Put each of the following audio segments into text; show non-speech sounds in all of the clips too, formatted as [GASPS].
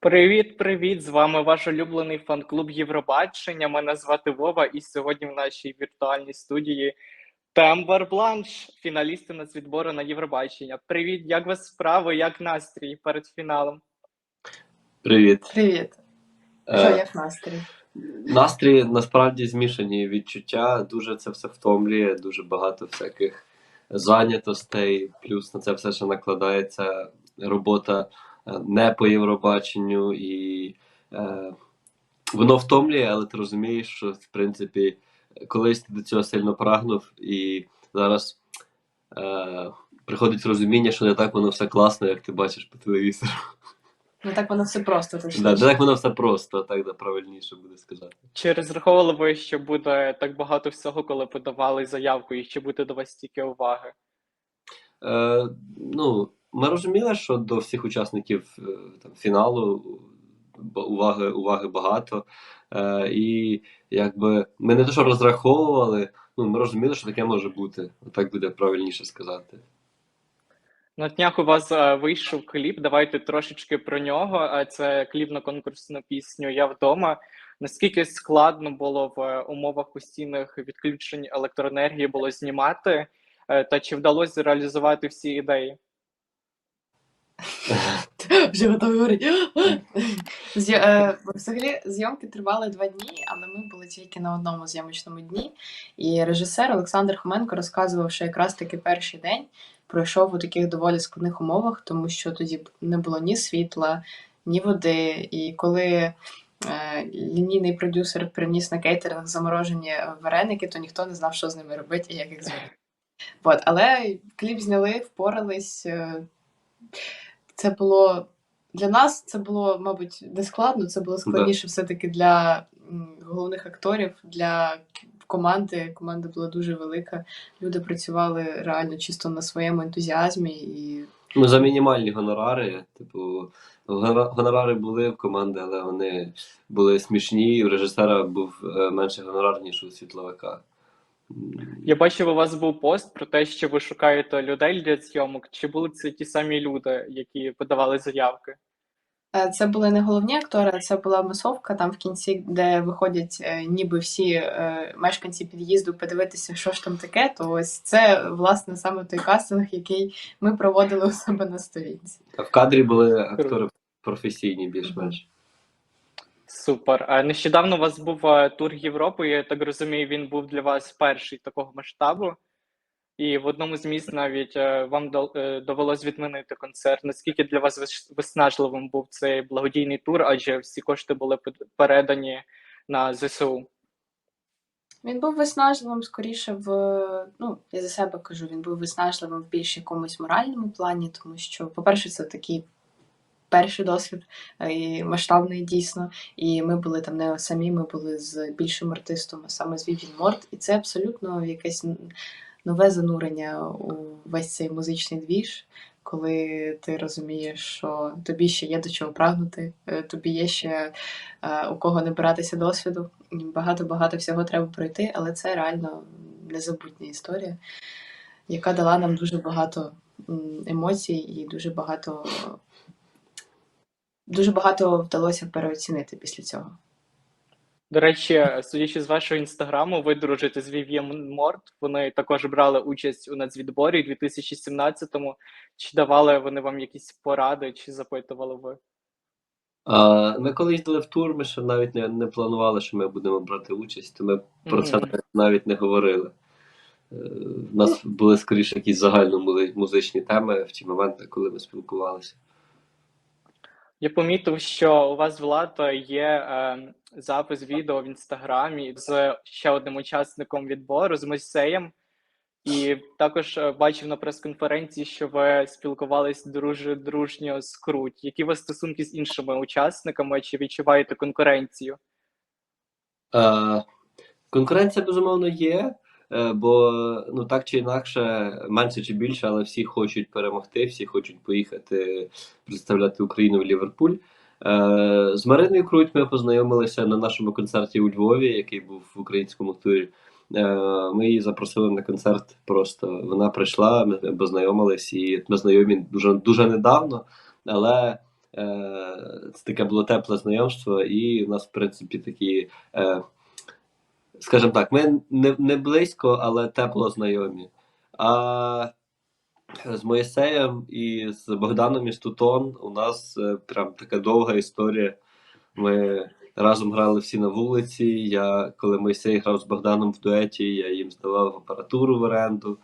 Привіт, привіт! З вами ваш улюблений фан-клуб Євробачення. Мене звати Вова, і сьогодні в нашій віртуальній студії Тембер Бланш, фіналісти нацвідбору на Євробачення. Привіт, як вас справи? Як настрій перед фіналом? Привіт. Привіт. Е, як настрій? Настрій насправді змішані відчуття. Дуже це все втомлює, дуже багато всяких зайнятостей. Плюс на це все ще накладається робота е, не по Євробаченню, і е, воно втомлює, але ти розумієш, що в принципі колись ти до цього сильно прагнув, і зараз е, приходить розуміння, що не так воно все класно, як ти бачиш по телевізору. Ну так воно все просто. Да, точніше. так воно все просто, так да, правильніше буде сказати. Чи розраховували ви, що буде так багато всього, коли подавали заявку, і що буде до вас стільки уваги? Е, ну, ми розуміли, що до всіх учасників е, там, фіналу уваги, уваги багато. Е, і якби ми не те, що розраховували, ну, ми розуміли, що таке може бути. Так буде правильніше сказати. На днях у вас е, вийшов кліп. Давайте трошечки про нього. Е, Це кліп на конкурсну пісню Я вдома. Наскільки складно було в е, умовах постійних відключень електроенергії було знімати, та чи вдалося реалізувати всі ідеї? [LAUGHS] Вже готовий говорити. [GASPS] Взагалі зйомки тривали два дні, але ми були тільки на одному зйомочному дні. І режисер Олександр Хоменко розказував, що якраз таки перший день пройшов у таких доволі складних умовах, тому що тоді не було ні світла, ні води. І коли е, лінійний продюсер приніс на кейтеринг заморожені вареники, то ніхто не знав, що з ними робити і як їх зварити. От, але кліп зняли, впорались. е, Це було для нас це було, мабуть, не складно. Це було складніше все-таки для головних акторів, для команди. Команда була дуже велика. Люди працювали реально чисто на своєму ентузіазмі і Ну, за мінімальні гонорари. Типу, гонора- гонорари були в команди, але вони були смішні. У режисера був е, менше гонорар, ніж у світловика. Я бачив, у вас був пост про те, що ви шукаєте людей для зйомок. Чи були це ті самі люди, які подавали заявки? Е, Це були не головні актори, а це була масовка там в кінці, де виходять е, ніби всі е, мешканці під'їзду подивитися, що ж там таке. То ось це власне саме той кастинг, який ми проводили у себе на сторінці. А в кадрі були актори професійні більш-менш. Супер. А нещодавно у вас був тур Європи. Я так розумію, він був для вас перший такого масштабу. І в одному з міст навіть е, вам е, довелось відмінити концерт. Наскільки для вас виснажливим був цей благодійний тур, адже всі кошти були передані на ЗСУ? Він був виснажливим скоріше в ну я за себе кажу, він був виснажливим в більш якомусь моральному плані, тому що, по-перше, це такий перший досвід е, і масштабний дійсно. І ми були там не самі, ми були з більшим артистом, а саме з Вівін Морт, і це абсолютно якесь нове занурення у весь цей музичний двіж. Коли ти розумієш, що тобі ще є до чого прагнути, е, тобі є ще е, у кого не братися досвіду. Багато-багато всього треба пройти, але це реально незабутня історія, яка дала нам дуже багато емоцій і дуже багато, дуже багато вдалося переоцінити після цього. До речі, судячи з вашого інстаграму, ви дружите з Вів'єм Морт. Вони також брали участь у нацвідборі у 2017-му. Чи давали вони вам якісь поради, чи запитували ви? А, ми коли їздили в тур, ми ще навіть не, не планували, що ми будемо брати участь, то ми про це навіть- навіть не говорили. Е, У нас були скоріше якісь загальномузичні теми в ті моменти, коли ми спілкувалися. Я помітив, що у вас Влад є е, запис відео в інстаграмі з ще одним учасником відбору з Мойсеєм. І також е, бачив на прес-конференції, що ви спілкувались дуже дружньо з Круть. Які у вас стосунки з іншими учасниками? Чи відчуваєте конкуренцію? Е, конкуренція, безумовно, є, бо ну так чи інакше, менше чи більше, але всі хочуть перемогти, всі хочуть поїхати представляти Україну в Ліверпуль. Е, з Мариною Круть ми познайомилися на нашому концерті у Львові, який був в українському турі Е, Ми її запросили на концерт. Просто вона прийшла, ми познайомились, і ми знайомі дуже дуже недавно, але е, це таке було тепле знайомство, і у нас, в принципі, такі, е, скажімо так, ми не, не близько, але тепло знайомі. А з Моїсеєм і з Богданом із Тутон у нас е, прям така довга історія. Ми разом грали всі на вулиці. Я, коли Моїсей грав з Богданом в дуеті, я їм здавав апаратуру в оренду.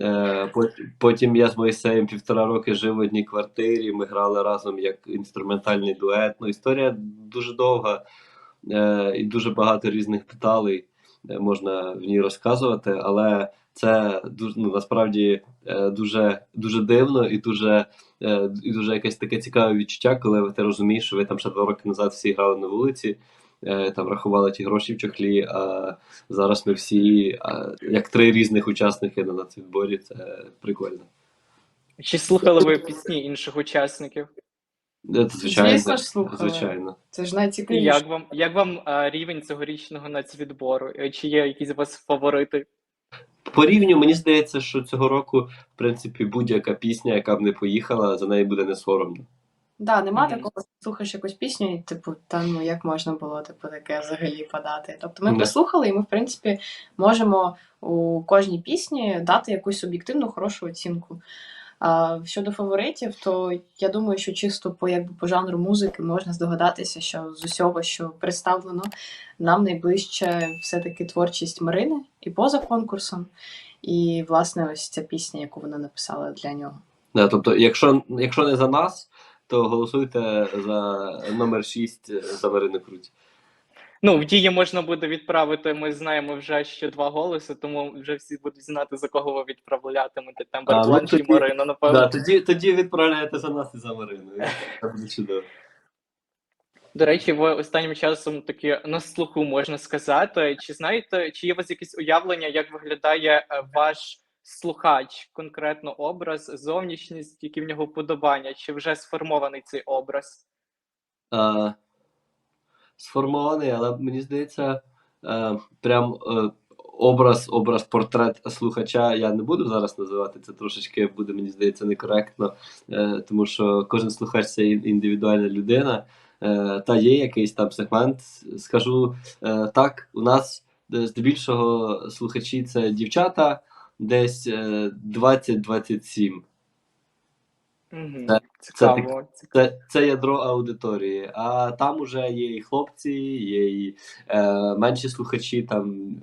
Е, Потім я з Моїсеєм півтора роки жив в одній квартирі. Ми грали разом як інструментальний дует. Ну, історія дуже довга е, і дуже багато різних деталей можна в ній розказувати, але це дуже ну, насправді е, дуже дуже дивно і дуже, е, і дуже якесь таке цікаве відчуття, коли ти розумієш, що ви там ще два роки назад всі грали на вулиці, е, там рахували ті гроші в чохлі. А зараз ми всі, як три різних учасники на нацвідборі, це прикольно. Чи слухали ви пісні інших учасників? Це, звичайно, Звісно ж, слухали. звичайно. Це ж І найцікавіше. як вам як вам е, рівень цьогорічного нацвідбору? Е, Чи є якісь у вас фаворити? По рівню мені здається, що цього року, в принципі, будь-яка пісня, яка б не поїхала, за неї буде не соромно. Да, нема Мгм. такого, що слухаєш якусь пісню, і типу, та ну як можна було типу таке взагалі подати. Тобто ми Да. послухали, і ми, в принципі, можемо у кожній пісні дати якусь суб'єктивну хорошу оцінку. А щодо фаворитів, то я думаю, що чисто по якби по жанру музики можна здогадатися, що з усього, що представлено, нам найближче все-таки творчість Марини і поза конкурсом. І, власне, ось ця пісня, яку вона написала для нього. Да, тобто, якщо, якщо не за нас, то голосуйте за номер 6 за Марину Круть. Ну, в дії можна буде відправити. Ми знаємо вже ще два голоси, тому вже всі будуть знати, за кого ви відправлятимете. Там А, ну, чи Марина, напевно. Да, тоді, тоді відправляєте за нас і за Марину. [LAUGHS] Це буде чудово. До речі, ви останнім часом таки на слуху можна сказати. Чи знаєте, чи є у вас якесь уявлення, як виглядає е, ваш слухач, конкретно образ, зовнішність, які в нього вподобання, чи вже сформований цей образ? А, сформований, але мені здається, е, прям е, образ, образ, портрет слухача я не буду зараз називати. Це трошечки буде, мені здається, некоректно, е, тому що кожен слухач це індивідуальна людина. Та є якийсь там сегмент. Скажу так, у нас здебільшого слухачі це дівчата, десь е, 20-27. Угу. Це- Цікаво. Це, це ядро аудиторії. А там уже є і хлопці, є і е, менші слухачі, там,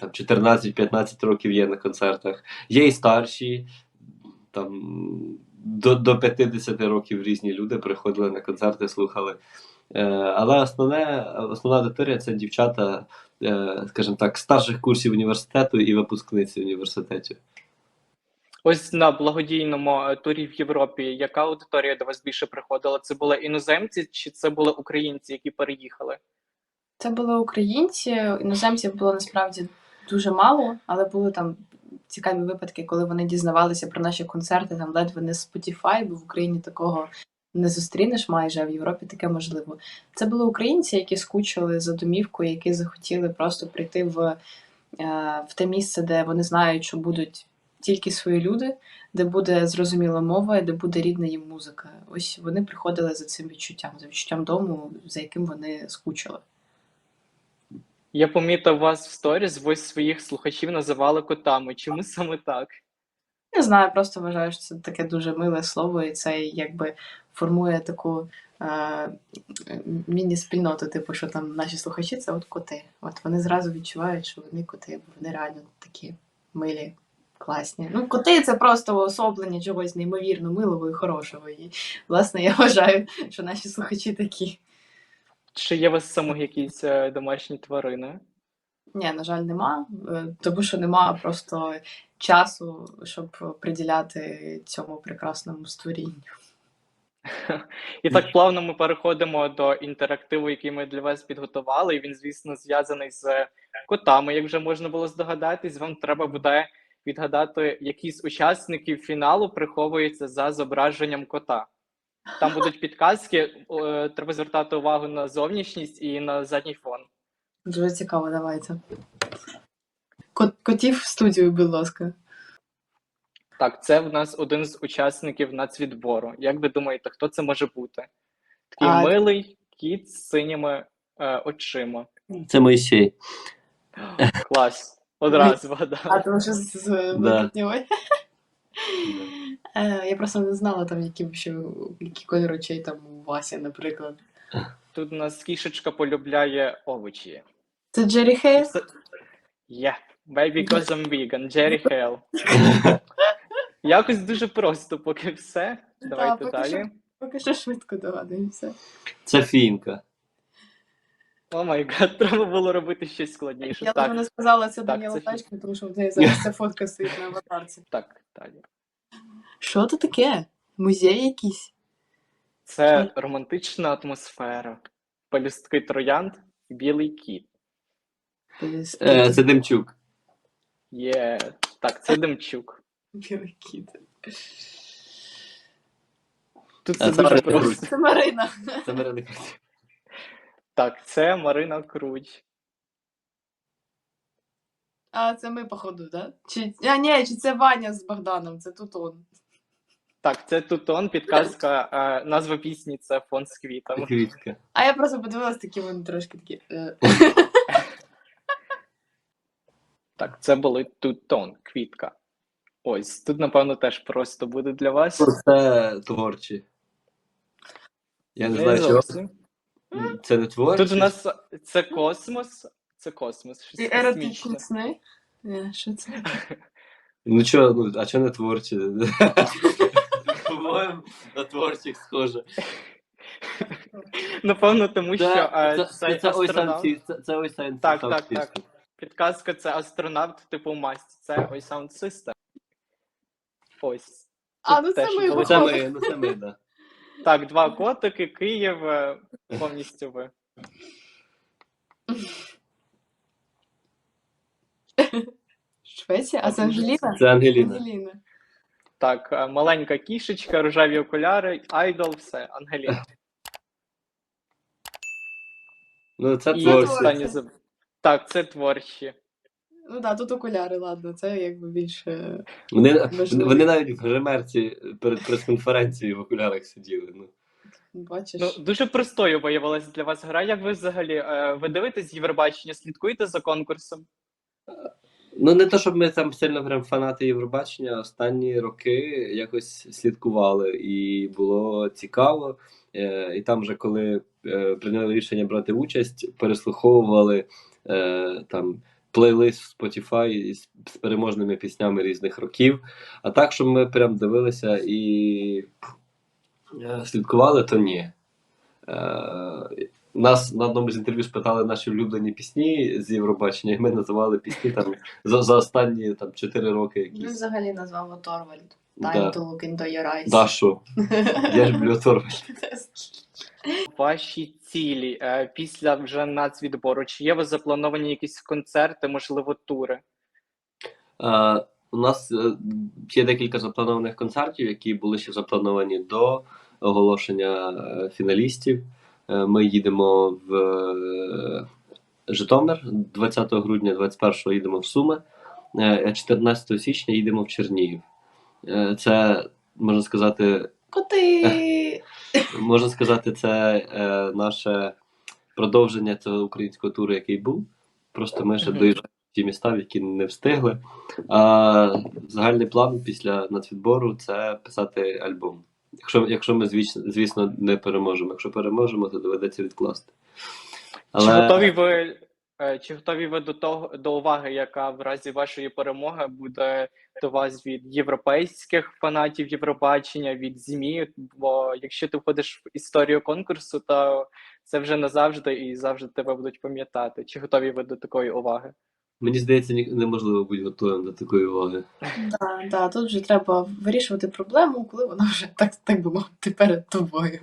там 14-15 років є на концертах, є і старші, там до, до 50 років різні люди приходили на концерти, слухали. Е, але основне, основна аудиторія це дівчата, е, скажімо так, старших курсів університету і випускниці університетів. Ось на благодійному е, турі в Європі, яка аудиторія до вас більше приходила? Це були іноземці чи це були українці, які переїхали? Це були українці, іноземців було насправді дуже мало, але були там цікаві випадки, коли вони дізнавалися про наші концерти, там ледве не Spotify, бо в Україні такого не зустрінеш майже, а в Європі таке можливо. Це були українці, які скучили за домівкою, які захотіли просто прийти в, е, в те місце, де вони знають, що будуть тільки свої люди, де буде зрозуміла мова, і де буде рідна їм музика. Ось вони приходили за цим відчуттям, за відчуттям дому, за яким вони скучили. Я помітив вас в сторіс, ви своїх слухачів називали котами. Чому саме так? Не знаю, просто вважаю, що це таке дуже миле слово, і це якби формує таку е, міні-спільноту, типу, що там наші слухачі це от коти. От вони зразу відчувають, що вони коти, бо вони реально такі милі, класні. Ну, коти це просто уособлення чогось неймовірно милого і хорошого. І, власне, я вважаю, що наші слухачі такі. Чи є у вас самих якісь е, домашні тварини? Ні, на жаль, нема, е, тому що нема просто часу, щоб приділяти цьому прекрасному створінню. І так плавно ми переходимо до інтерактиву, який ми для вас підготували. І він, звісно, зв'язаний з котами. Як вже можна було здогадатись, вам треба буде відгадати, який з учасників фіналу приховується за зображенням кота. Там будуть підказки, е, треба звертати увагу на зовнішність і на задній фон. Дуже цікаво, давайте. Кот- Котів в студію, будь ласка. Так, це в нас один з учасників нацвідбору. Як ви думаєте, хто це може бути? Такий А- милий кіт з синіми е, очима. Це Моїсей. Клас. Одразу А тому що з, Да. майбутнього. [LAUGHS] Е, Я просто не знала, там, які, ще, які кольори очей там у Васі, наприклад. Тут у нас кішечка полюбляє овочі. Це Джері Хейл? Yeah, baby because I'm vegan, Jerry Hale. [LAUGHS] Якось дуже просто, поки все. Давайте поки далі. що. Поки що швидко догадуємося. Це фінка. О май гад, треба було робити щось складніше. Я так, не сказала це Даніла це Тачка, тому що в неї зараз ця фотка стоїть на аватарці. так, далі. Що це таке? Музей якийсь? Це романтична атмосфера. Пелюстки троянд, білий кіт. Е, Це Демчук. Є. Так, це Демчук. Білий кіт. Тут це це дуже Марина просто. Це Марина. Це Марина. Так, це Марина Круч. А це ми, походу, да? Чи... А, ні, чи це Ваня з Богданом, це тут он. Так, це Тутон, підказка, е, назва пісні це фон з квітами. Квітка. А я просто подивилась, такі вони трошки такі. е, [LAUGHS] Так, це були Тутон, квітка. Ось, тут, напевно, теж просто буде для вас. Це творчі. Я не Не знаю, чого. зовсім. Це не творчі. Тут у нас це космос. Це космос, щось І еротичні сни. Ні, що це? Ну чого, ну, а чого не творчі? По-моєму, на творчих схоже. Напевно, тому що е, це, цей це, ось астронавт. Це, це ось Science Так, так, так. Підказка це астронавт, типу масті. Це ось Sound System. Ось. А, Тут ну це теж ми. було- Це ми, ну це ми, да. Так, два котики, Київ, е, повністю ви. Швеція? А це Анжеліна? Це Ангеліна. Ангеліна. Так, е, маленька кішечка, рожеві окуляри, айдол, все, Ангеліна. Ну це І творчі. останнє Так, це творчі. Ну так, тут окуляри, ладно, це якби більше. Вони, Можливо. вони навіть в гримерці перед прес-конференцією в окулярах сиділи. Ну. Бачиш. Ну, дуже простою виявилася для вас гра. Як ви взагалі е, ви дивитесь Євробачення, слідкуєте за конкурсом? Ну, не то, щоб ми там сильно прям фанати Євробачення, останні роки якось слідкували, і було цікаво. Е, і там вже коли е, прийняли рішення брати участь, переслуховували е, там плейлист в Spotify із з переможними піснями різних років. А так, щоб ми прям дивилися і е, слідкували, то ні. Е, нас на одному з інтерв'ю спитали наші улюблені пісні з Євробачення, і ми називали пісні там за, за останні там 4 роки Він якісь. взагалі назвав Торвальд. Time Да. to look into your eyes. Дашу. [LAUGHS] Я ж люблю Торвальд. Ваші цілі е, після вже нацвідбору? Чи є у вас заплановані якісь концерти, можливо, тури? Е, у нас е, є декілька запланованих концертів, які були ще заплановані до оголошення е, фіналістів. Е, ми їдемо в е, Житомир 20 грудня, 21 їдемо в Суми, е, 14 січня їдемо в Чернігів. Е, це можна сказати, Коти! [LAUGHS] можна сказати, це е, наше продовження цього українського туру, який був. Просто ми ще доїжджаємо в ті міста, в які не встигли. А загальний план після нацвідбору це писати альбом. Якщо, якщо ми, звісно, звісно, не переможемо. Якщо переможемо, то доведеться відкласти. Чи готові ви чи готові ви до того до уваги, яка в разі вашої перемоги буде до вас від європейських фанатів Євробачення, від ЗМІ? Бо якщо ти входиш в історію конкурсу, то це вже назавжди і завжди тебе будуть пам'ятати. Чи готові ви до такої уваги? Мені здається, ні- неможливо бути готовим до такої уваги. Да, да, тут вже треба вирішувати проблему, коли вона вже так, так би мовити перед тобою.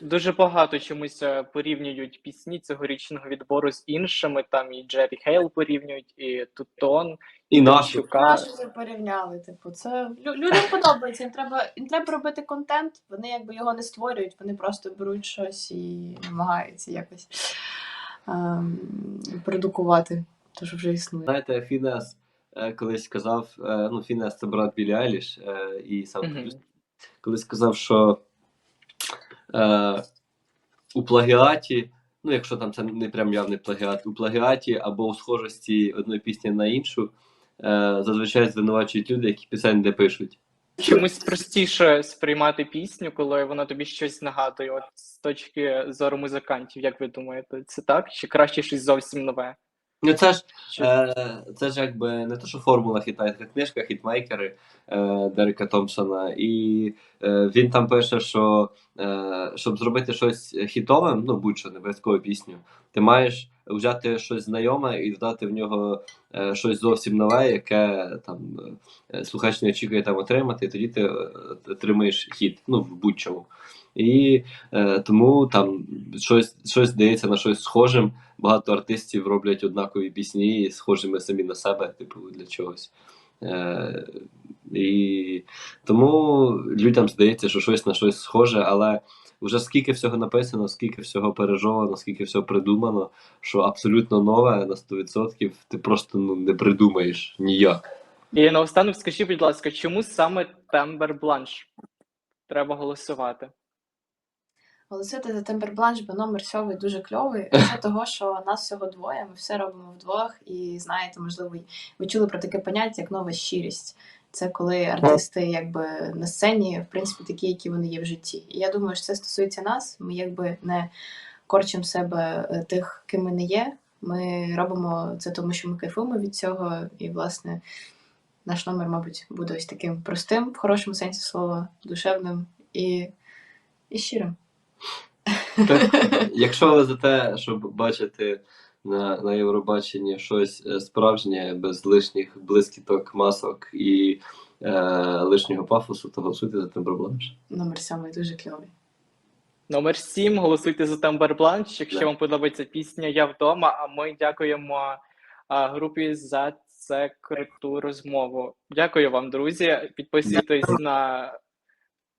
Дуже багато чомусь е, порівнюють пісні цьогорічного відбору з іншими. Там і Джері Хейл порівнюють, і Тутон, І нашу. Демчука. Порівняли, типу, це людям [LAUGHS] подобається. Їм треба, їм треба робити контент, вони якби його не створюють, вони просто беруть щось і намагаються якось ем, продукувати. то що вже існує. Знаєте, Фінес е, колись сказав, е, ну, Фінес це брат Білі Айліш, і сам Мгм. продюсер, колись сказав, що е, у плагіаті, ну якщо там це не прям явний плагіат, у плагіаті або у схожості одної пісні на іншу, е, зазвичай звинувачують люди, які пісень не пишуть. Чомусь простіше сприймати пісню, коли вона тобі щось нагадує, от з точки зору музикантів, як ви думаєте, це так? Чи краще щось зовсім нове? Ну це ж Е, це ж якби не то, що формула хітайська книжка, хітмейкери е, Дерека Томпсона. І е, він там пише, що е, щоб зробити щось хітовим, ну будь-що, не обов'язково пісню, ти маєш взяти щось знайоме і додати в нього е, щось зовсім нове, яке там е, слухач не очікує там отримати, і тоді ти отримаєш хіт, ну в будь-чому. І е, тому там щось, щось здається на щось схожим багато артистів роблять однакові пісні, схожими самі на себе, типу, для чогось. Е, і тому людям здається, що щось на щось схоже, але вже скільки всього написано, скільки всього пережовано, скільки всього придумано, що абсолютно нове на 100% ти просто ну, не придумаєш ніяк. І наостанок скажіть, будь ласка, чому саме Тембер Бланш? Треба голосувати. Голосити за Тембербланш, бо номер сьомий дуже кльовий. [LAUGHS] Це того, що нас всього двоє, ми все робимо вдвох. І знаєте, можливо, ви чули про таке поняття, як нова щирість. Це коли артисти якби на сцені, в принципі, такі, які вони є в житті. І я думаю, що це стосується нас. Ми якби не корчимо себе е, тих, ким ми не є. Ми робимо це тому, що ми кайфуємо від цього. І, власне, наш номер, мабуть, буде ось таким простим, в хорошому сенсі слова, душевним і, і щирим. Так, якщо ви за те, щоб бачити на, на Євробаченні щось е, справжнє, без лишніх блискіток, масок і е, лишнього пафосу, то голосуйте за Тембербланш. Номер сьомий дуже кльовий. Номер 7. Голосуйте за Тембер Бланш. Якщо Да. вам подобається пісня Я вдома. А ми дякуємо а, групі за це круту розмову. Дякую вам, друзі. Підписуйтесь на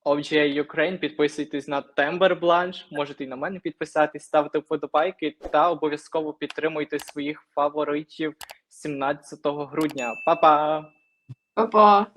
OJ Ukraine, підписуйтесь на Тембер Бланш, можете і на мене підписатись, ставте вподобайки та обов'язково підтримуйте своїх фаворитів 17 грудня. Па-па! Па-па!